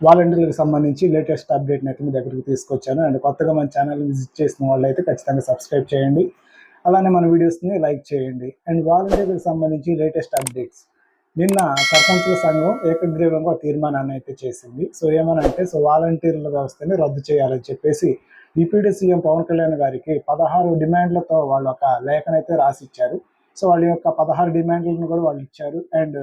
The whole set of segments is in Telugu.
వాలంటీర్లకు సంబంధించి లేటెస్ట్ అప్డేట్ని అయితే మీ దగ్గరికి తీసుకొచ్చాను. అండ్ కొత్తగా మన ఛానల్ విజిట్ చేసిన వాళ్ళు అయితే ఖచ్చితంగా సబ్స్క్రైబ్ చేయండి. అలానే మన వీడియోస్ని లైక్ చేయండి. అండ్ వాలంటీర్లకు సంబంధించి లేటెస్ట్ అప్డేట్స్. నిన్న సర్పంచుల సంఘం ఏకగ్రీవంగా ఒక తీర్మానాన్ని అయితే చేసింది. సో ఏమనంటే సో వాలంటీర్ల వ్యవస్థని రద్దు చేయాలని చెప్పేసి డిప్యూటీ సీఎం పవన్ కళ్యాణ్ గారికి పదహారు డిమాండ్లతో వాళ్ళు ఒక లేఖనైతే రాసిచ్చారు. సో వాళ్ళ యొక్క పదహారు డిమాండ్లను కూడా వాళ్ళు ఇచ్చారు. అండ్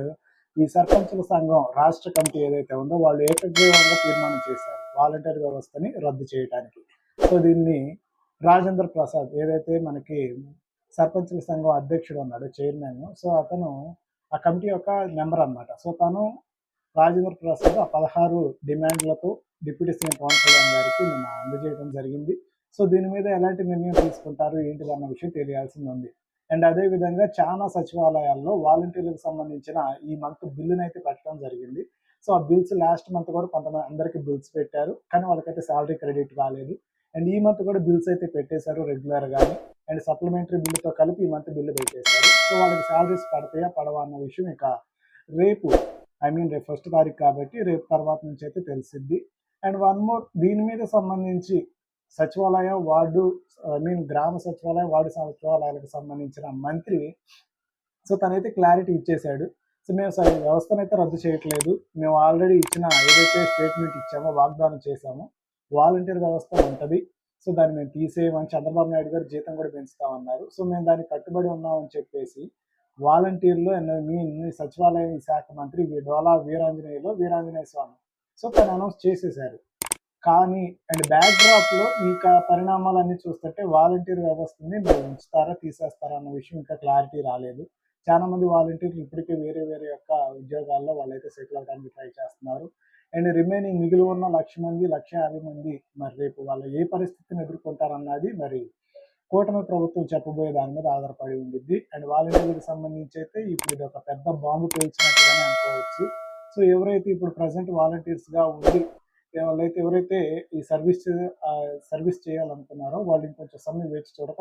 ఈ సర్పంచుల సంఘం రాష్ట్ర కమిటీ ఏదైతే ఉందో వాళ్ళు ఏకగ్రీవంగా తీర్మానం చేశారు వాలంటీర్ వ్యవస్థని రద్దు చేయడానికి సో దీన్ని రాజేంద్ర ప్రసాద్ ఏదైతే మనకి సర్పంచుల సంఘం అధ్యక్షుడు ఉన్నాడు చైర్మన్ సో అతను ఆ కమిటీ యొక్క మెంబర్ అన్నమాట. సో తను రాజేంద్ర ప్రసాద్ ఆ పదహారు డిమాండ్లతో డిప్యూటీ సీఎం పవన్ కళ్యాణ్ గారికి నిన్న అందజేయడం జరిగింది. సో దీని మీద ఎలాంటి నిర్ణయం తీసుకుంటారు ఏంటిది అన్న విషయం తెలియాల్సింది ఉంది. అండ్ అదే విధంగా చాలా సచివాలయాల్లో వాలంటీర్లకు సంబంధించిన ఈ మంత్ బిల్లునైతే అయితే పెట్టడం జరిగింది. సో ఆ బిల్స్ లాస్ట్ మంత్ కూడా కొంతమంది అందరికి బిల్స్ పెట్టారు. కానీ వాళ్ళకైతే శాలరీ క్రెడిట్ కాలేదు అండ్ ఈ మంత్ కూడా బిల్స్ అయితే పెట్టేశారు రెగ్యులర్ అండ్ సప్లిమెంటరీ బిల్లుతో కలిపి ఈ మంత్ బిల్లు పెట్టేశారు. సో వాళ్ళకి శాలరీస్ పడతాయా పడవా అన్న విషయం ఇక రేపు ఐ మీన్ రేపు ఫస్ట్ తారీఖు కాబట్టి రేపు తర్వాత నుంచి అయితే తెలిసిద్ది. అండ్ వన్ మోర్ దీని మీద సంబంధించి సచివాలయ వార్డు ఐ మీన్ గ్రామ సచివాలయం వార్డు సచివాలయాలకు సంబంధించిన మంత్రి సో తనైతే క్లారిటీ ఇచ్చేశాడు. సో మేము సరే వ్యవస్థను అయితే రద్దు చేయట్లేదు. మేము ఆల్రెడీ ఇచ్చిన ఏదైతే స్టేట్మెంట్ ఇచ్చామో వాగ్దానం చేశామో వాలంటీర్ వ్యవస్థ ఉంటుంది. సో దాన్ని మేము తీసేయమని చంద్రబాబు నాయుడు గారు జీతం కూడా పెంచుతామన్నారు. సో మేము దానికి కట్టుబడి ఉన్నామని చెప్పేసి వాలంటీర్లు మీ సచివాలయం సచివాలయ శాఖ మంత్రి డోలా వీరాంజనేయులు వీరాంజనేయ స్వామి సో తను అనౌన్స్ చేసేశారు. కానీ అండ్ బ్యాక్డ్రాప్లో ఈ పరిణామాలన్నీ చూస్తుంటే వాలంటీర్ వ్యవస్థని మీరు ఉంచుతారా తీసేస్తారా అన్న విషయం ఇంకా క్లారిటీ రాలేదు. చాలా మంది వాలంటీర్లు ఇప్పటికే వేరే వేరే యొక్క ఉద్యోగాల్లో వాళ్ళైతే సెటిల్ అవడానికి ట్రై చేస్తున్నారు. అండ్ రిమైనింగ్ మిగిలి ఉన్న లక్ష మంది లక్ష యాభై మంది మరి రేపు వాళ్ళు ఏ పరిస్థితిని ఎదుర్కొంటారన్నది మరి కూటమి ప్రభుత్వం చెప్పబోయే దాని మీద ఆధారపడి ఉండిద్ది. అండ్ వాలంటీర్లకు సంబంధించి అయితే ఇప్పుడు ఇది ఒక పెద్ద బాంబు పేల్చినట్టుగానే అనుకోవచ్చు. సో ఎవరైతే ఇప్పుడు ప్రజెంట్ వాలంటీర్స్గా ఉండి వాళ్ళైతే ఎవరైతే ఈ సర్వీస్ సర్వీస్ చేయాలనుకున్నారో వాళ్ళు ఇంకొంచెం సమయం వేచి చూడక